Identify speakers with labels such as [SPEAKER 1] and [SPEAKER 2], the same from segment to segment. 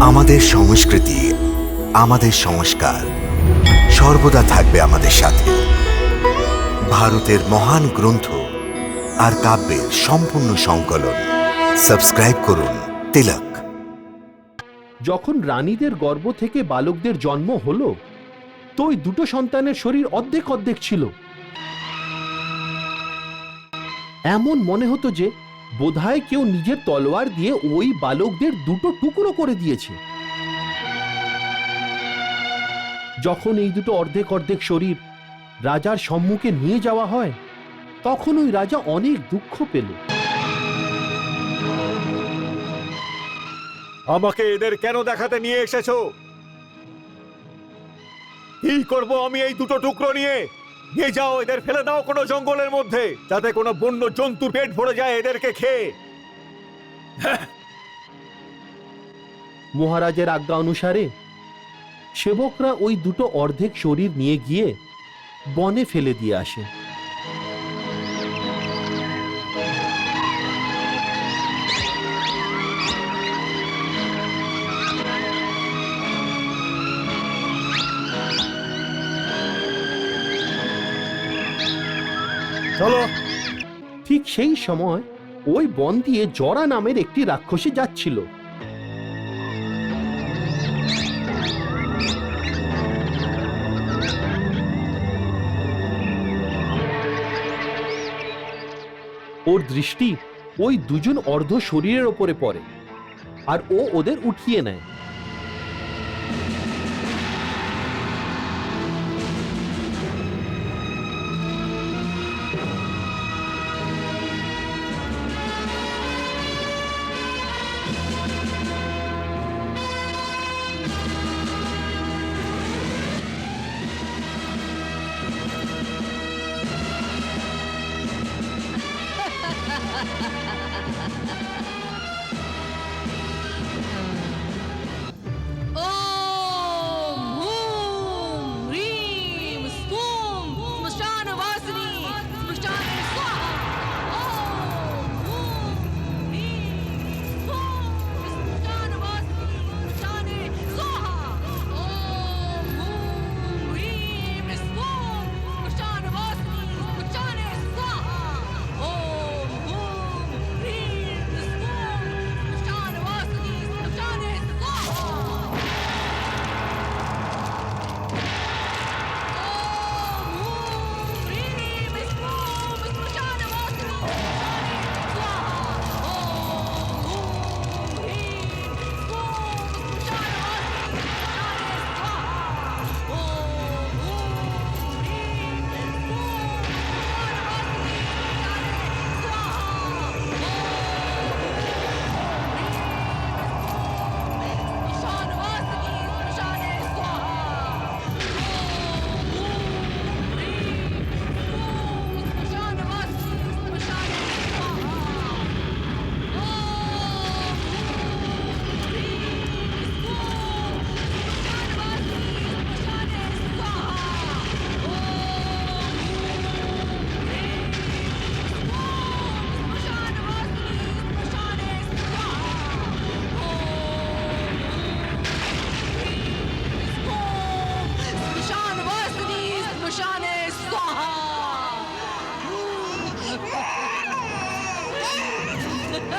[SPEAKER 1] আমাদের সংস্কৃতি, আমাদের সংস্কার সর্বদা থাকবে আমাদের সাথে। ভারতের মহান গ্রন্থ আর কাব্যের সম্পূর্ণ সংকলন। সাবস্ক্রাইব করুন তিলক।
[SPEAKER 2] যখন রানীদের গর্ভ থেকে বালকদের জন্ম হলো, তো ওই দুটো সন্তানের শরীর অর্ধেক অর্ধেক ছিল। এমন মনে হতো যে বোধহয় কেউ নিজের তলোয়ার দিয়ে ওই বালকদের দুটো টুকরো করে দিয়েছে। যখন এই দুটো অর্ধেক অর্ধেক শরীর রাজার সম্মুখে নিয়ে যাওয়া হয়, তখন ওই রাজা অনেক দুঃখ পেল।
[SPEAKER 3] আমাকে এদের কেন দেখাতে নিয়ে এসেছ? কি করব আমি এই দুটো টুকরো নিয়ে? নিয়ে যাও, এদের ফেলে দাও কোনো জঙ্গলের মধ্যে, যাতে কোনো বন্য জন্তু পেট ভরে যায় এদেরকে খেয়ে।
[SPEAKER 2] মহারাজের আজ্ঞা অনুসারে, সেবকরা ওই দুটো অর্ধেক শরীর নিয়ে গিয়ে বনে ফেলে দিয়ে আসে।
[SPEAKER 3] চলো।
[SPEAKER 2] ঠিক সেই সময় ওই বন দিয়ে জরা নামের একটি রাক্ষসী যাচ্ছিল। ওর দৃষ্টি ওই দুজন অর্ধ শরীরের ওপরে পড়ে আর ও ওদের উঠিয়ে নেয়।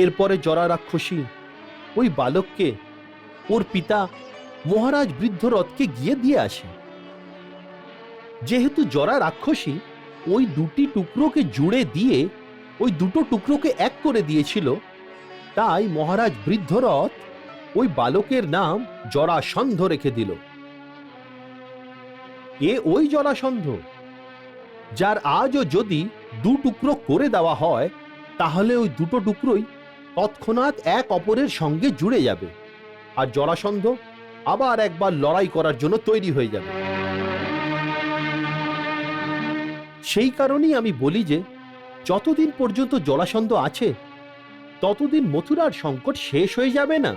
[SPEAKER 2] এরপরে জরা রাক্ষসী ওই বালককে ওর পিতা মহারাজ বৃদ্ধরথকে গিয়ে দিয়ে আসে। যেহেতু জরা রাক্ষসী ওই দুটি টুকরোকে জুড়ে দিয়ে ওই দুটো টুকরোকে এক করে দিয়েছিল, তাই মহারাজ বৃদ্ধরথ ওই বালকের নাম জরাসন্ধ রেখে দিল। এ ওই জরাসন্ধ যার আজও যদি দু টুকরো করে দেওয়া হয়,
[SPEAKER 4] তাহলে ওই দুটো টুকরোই তৎক্ষণাৎ এক অপরের সঙ্গে জুড়ে যাবে। আর জরাসন্ধ আবার একবার লড়াই করার জন্য তৈরি হয়ে যাবে। সেই কারণেই আমি বলি যে, যতদিন পর্যন্ত জলাসন্ধ আছে, ততদিন মথুরার সংকট শেষ হয়ে যাবে না।